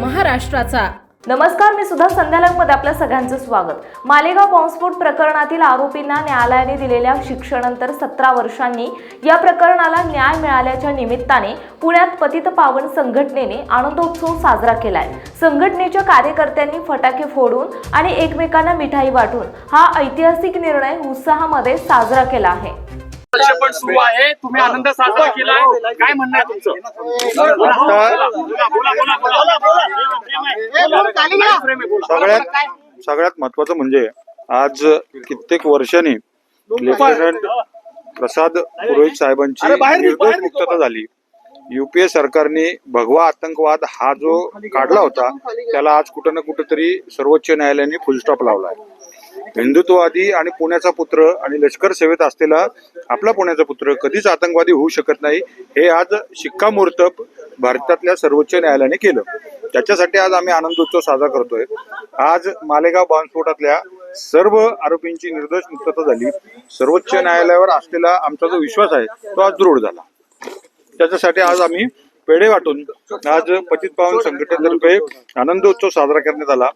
महाराष्ट्राचा. नमस्कार मी सुद्धा संध्यालंगमध्ये आपल्या सगळ्यांचं स्वागत. मालेगाव बॉम्बस्फोट प्रकरणातील आरोपींना न्यायालयाने दिलेल्या शिक्षणानंतर सतरा वर्षांनी या प्रकरणाला न्याय मिळाल्याच्या निमित्ताने पुण्यात पतित पावन संघटनेने आनंदोत्सव साजरा केलाय. संघटनेच्या कार्यकर्त्यांनी फटाके फोडून आणि एकमेकांना मिठाई वाटून हा ऐतिहासिक निर्णय उत्साहामध्ये साजरा केला आहे. वर्ष पण सुरू आहे. तुम्ही आनंद साजरा केलाय काय म्हणणं आहे तुमचं? बोला, बोला, बोला, बोला, बोला, बोला, बोला. प्रेम आहे, प्रेम आहे, बोला. सगळ्यात सगळ्यात महत्वाचं म्हणजे आज कित्येक वर्षांनी लेफ्टनंट प्रसाद पुरोहित साहेबांची निर्दोष मुक्तता झाली. युपीए सरकारने भगवा आतंकवाद हा जो काढला होता त्याला आज कुठं ना कुठेतरी सर्वोच्च न्यायालयाने फुलस्टॉप लावला आहे हिंदुत्ववादी आणि पुण्याचा पुत्र आणि लष्कर सेवेत असलेला आपला पुण्याचा पुत्र कधीच आतंकवादी होऊ शकत नाही हे आज शिक्कामोर्तब भारतातल्या सर्वोच्च न्यायालयाने केलं. त्याच्यासाठी आज आम्ही आनंदोत्सव साजरा करतोय. आज मालेगाव बॉम्बस्फोटातल्या सर्व आरोपींची निर्दोष मुक्तता झाली. सर्वोच्च न्यायालयावर असलेला आमचा जो विश्वास आहे तो आज दृढ झाला. त्याच्यासाठी आज आम्ही पेढे वाटून आज पतित पावन संघटनेतर्फे आनंदोत्सव साजरा करण्यात आला.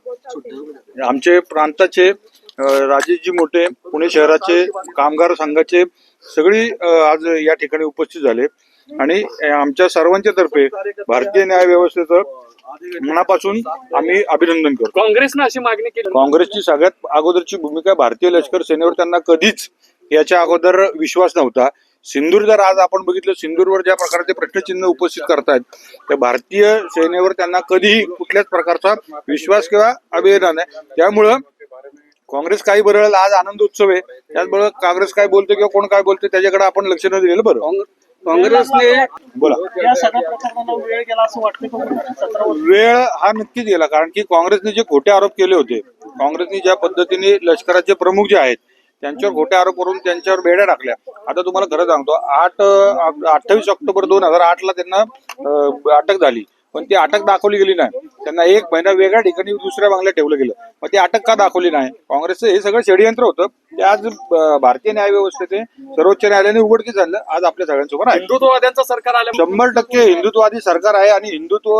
आमचे प्रांताचे राजेशजी मोठे पुणे शहराचे कामगार संघाचे सगळी आज या ठिकाणी उपस्थित झाले. आणि आमच्या सर्वांच्या तर्फे भारतीय न्याय व्यवस्थेचं मनापासून आम्ही अभिनंदन करतो. काँग्रेसनं अशी मागणी केली. काँग्रेसची सगळ्यात अगोदरची भूमिका भारतीय लष्कर सेनेवर त्यांना कधीच याच्या अगोदर विश्वास नव्हता. सिंदूर जर आज आपण बघितलं सिंदूरवर ज्या प्रकारचे प्रश्नचिन्ह उपस्थित करतायत तर भारतीय सेनेवर त्यांना कधीही कुठल्याच प्रकारचा विश्वास किंवा अभिमान नाही. त्यामुळं काँग्रेस काही बरं आज आनंद उत्सव आहे. त्याचबरोबर काँग्रेस काय बोलते किंवा कोण काय बोलते त्याच्याकडे आपण लक्ष न दिलेलं बरं. काँग्रेसने बोला. या सगळ्या प्रकरणाला वेळ गेला असं वाटतं वेळ हा नक्कीच गेला कारण की काँग्रेसने जे खोटे आरोप केले होते काँग्रेसने ज्या पद्धतीने लष्कराचे प्रमुख जे आहेत त्यांच्यावर खोटे आरोप करून त्यांच्यावर बेड्या टाकल्या. आता तुम्हाला खरं सांगतो आठ अठ्ठावीस ऑक्टोबर दोन हजार आठ ला त्यांना अटक झाली. पण ती अटक दाखवली गेली नाही. त्यांना एक महिना वेगळ्या ठिकाणी दुसऱ्या बांगल्यात ठेवलं गेलं. मग ती अटक का दाखवली नाही? काँग्रेसचं हे सगळं षडयंत्र होतं. ते आज भारतीय न्याय व्यवस्थेचे सर्वोच्च न्यायालयाने उघडकीस झालं आज आपल्या सगळ्यांसोबत आहे. हिंदुत्ववाद्यांचं सरकार आलं शंभर टक्के हिंदुत्ववादी सरकार आहे आणि हिंदुत्व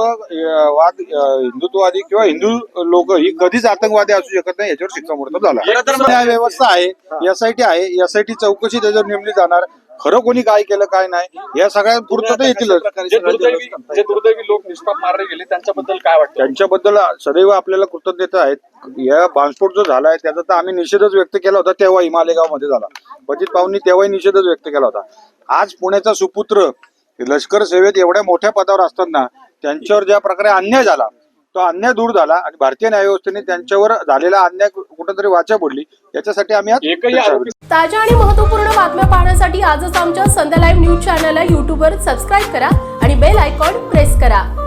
वाद हिंदुत्ववादी किंवा हिंदू लोक ही कधीच आतंकवादी असू शकत नाही. याच्यावर शिक्कामोर्तब झाला. न्याय व्यवस्था आहे. एसआयटी आहे. एसआयटी चौकशी त्याच्यावर नेमली जाणार. खरं कोणी काय केलं काय नाही या सगळ्या पूर्तता येतील जे दुर्दैवी जे दुर्दैवी लोक निष्पाप मारले गेले त्यांच्याबद्दल काय वाटतं? त्यांच्याबद्दल सदैव आपल्याला कृतज्ञता आहेत या बांबस्फोट जो झालाय त्याचा तर आम्ही निषेधच व्यक्त केला होता तेव्हा हिमालयमध्ये झाला. पतित पाहुनी तेव्हाही निषेधच व्यक्त केला होता. आज पुण्याचा सुपुत्र लष्कर सेवेत एवढ्या मोठ्या पदावर असताना त्यांच्यावर ज्या प्रकारे अन्याय झाला तो अन्याय दूर झाला आणि भारतीय न्याय व्यवस्थेने त्यांच्यावर झालेला अन्याय कुठंतरी वाचा पडली याच्यासाठी आम्ही आज ताज्या आणि महत्त्वपूर्ण बातम्या पाहण्यासाठी आजच आमच्या संध्या लाईव्ह न्यूज चॅनलला यूट्यूबवर सबस्क्राईब करा आणि बेल आयकॉन प्रेस करा.